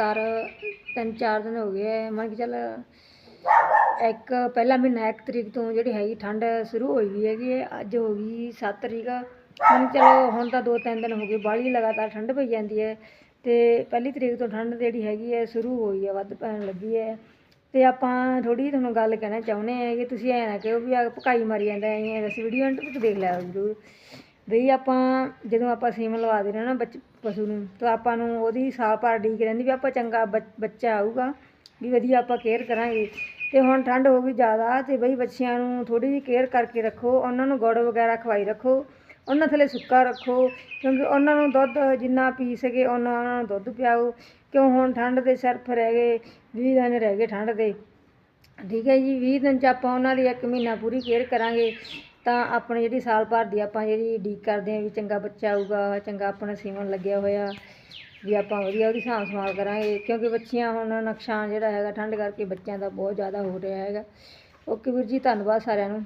ਲਗਾਤਾਰ ਤਿੰਨ ਚਾਰ ਦਿਨ ਹੋ ਗਏ ਹੈ ਮੰਨ ਕੇ ਚੱਲ ਇੱਕ ਪਹਿਲਾ ਮਹੀਨਾ, ਇੱਕ ਤਰੀਕ ਤੋਂ ਜਿਹੜੀ ਹੈਗੀ ਠੰਡ ਸ਼ੁਰੂ ਹੋਈ ਵੀ ਹੈਗੀ ਹੈ ਅੱਜ ਹੋ ਗਈ ਸੱਤ ਤਰੀਕ। ਹੁਣ ਚਲੋ ਹੁਣ ਤਾਂ ਦੋ ਤਿੰਨ ਦਿਨ ਹੋ ਗਏ ਬਾਹਲੀ ਲਗਾਤਾਰ ਠੰਡ ਪਈ ਜਾਂਦੀ ਹੈ ਅਤੇ ਪਹਿਲੀ ਤਰੀਕ ਤੋਂ ਠੰਡ ਜਿਹੜੀ ਹੈਗੀ ਹੈ ਸ਼ੁਰੂ ਹੋਈ ਹੈ ਵੱਧ ਪੈਣ ਲੱਗੀ ਹੈ ਅਤੇ ਆਪਾਂ ਥੋੜੀ ਤੁਹਾਨੂੰ ਗੱਲ ਕਹਿਣਾ ਚਾਹੁੰਦੇ ਹਾਂ ਕਿ ਤੁਸੀਂ ਐਂ ਨਾ ਕਹੋ ਵੀ ਆ ਭਕਾਈ ਮਾਰੀ ਜਾਂਦਾ ਐ, ਅਸੀਂ ਵੀਡੀਓ ਐਂਡ ਤੱਕ ਦੇਖ ਲਿਆ ਜ਼ਰੂਰ। ਬਈ ਆਪਾਂ ਜਦੋਂ ਆਪਾਂ ਸੀਮ ਲਵਾ ਦੇ ਰਹੇ ਨਾ ਬੱਚ, ਪਸ਼ੂ ਨੂੰ, ਤਾਂ ਆਪਾਂ ਨੂੰ ਉਹਦੀ ਸਾਲ ਭਰ ਡੀਕ ਰਹਿੰਦੀ ਵੀ ਆਪਾਂ ਚੰਗਾ ਬੱਚ- ਬੱਚਾ ਆਊਗਾ, ਵੀ ਵਧੀਆ ਆਪਾਂ ਕੇਅਰ ਕਰਾਂਗੇ। ਤੇ ਹੁਣ ਠੰਡ ਹੋ ਗਈ ਜ਼ਿਆਦਾ ਤੇ ਬਈ ਬੱਚਿਆਂ ਨੂੰ ਥੋੜੀ ਜਿਹੀ ਕੇਅਰ ਕਰਕੇ ਰੱਖੋ, ਉਹਨਾਂ ਨੂੰ ਗੁੜ ਵਗੈਰਾ ਖਵਾਈ ਰੱਖੋ, ਉਹਨਾਂ ਥੱਲੇ ਸੁੱਕਾ ਰੱਖੋ, ਕਿਉਂਕਿ ਉਹਨਾਂ ਨੂੰ ਦੁੱਧ ਜਿੰਨਾ ਪੀ ਸਕੇ ਉਹਨਾਂ ਉਹਨਾਂ ਨੂੰ ਦੁੱਧ ਪਿਆਓ। ਕਿਉਂ ਹੁਣ ਠੰਡ ਦੇ ਸਿਰਫ ਰਹਿ ਗਏ 20 ਦਿਨ ਰਹਿ ਗਏ ਠੰਡ ਦੇ। ਠੀਕ ਹੈ ਜੀ 20 ਦਿਨ ਚ ਆਪਾਂ ਉਹਨਾਂ ਦੀ ਇੱਕ ਮਹੀਨਾ ਪੂਰੀ ਕੇਅਰ ਕਰਾਂਗੇ। ਤਾਂ ਆਪਣੇ ਜਿਹੜੀ ਸਾਲ ਭਰ ਦੀ ਆਪਾਂ ਜਿਹੜੀ ਉਡੀਕ ਕਰਦੇ ਹਾਂ ਵੀ ਚੰਗਾ ਬੱਚਾ ਆਊਗਾ, ਚੰਗਾ ਆਪਣਾ ਸੀਮਨ ਲੱਗਿਆ ਹੋਇਆ, ਵੀ ਆਪਾਂ ਵਧੀਆ ਉਹਦੀ ਸਾਂਭ ਸੰਭਾਲ ਕਰਾਂਗੇ, ਕਿਉਂਕਿ ਬੱਚੀਆਂ ਹੁਣ ਨੁਕਸਾਨ ਜਿਹੜਾ ਹੈਗਾ ਠੰਡ ਕਰਕੇ ਬੱਚਿਆਂ ਦਾ ਬਹੁਤ ਜ਼ਿਆਦਾ ਹੋ ਰਿਹਾ ਹੈਗਾ। ਓਕੇ ਵੀਰ ਜੀ, ਧੰਨਵਾਦ ਸਾਰਿਆਂ ਨੂੰ।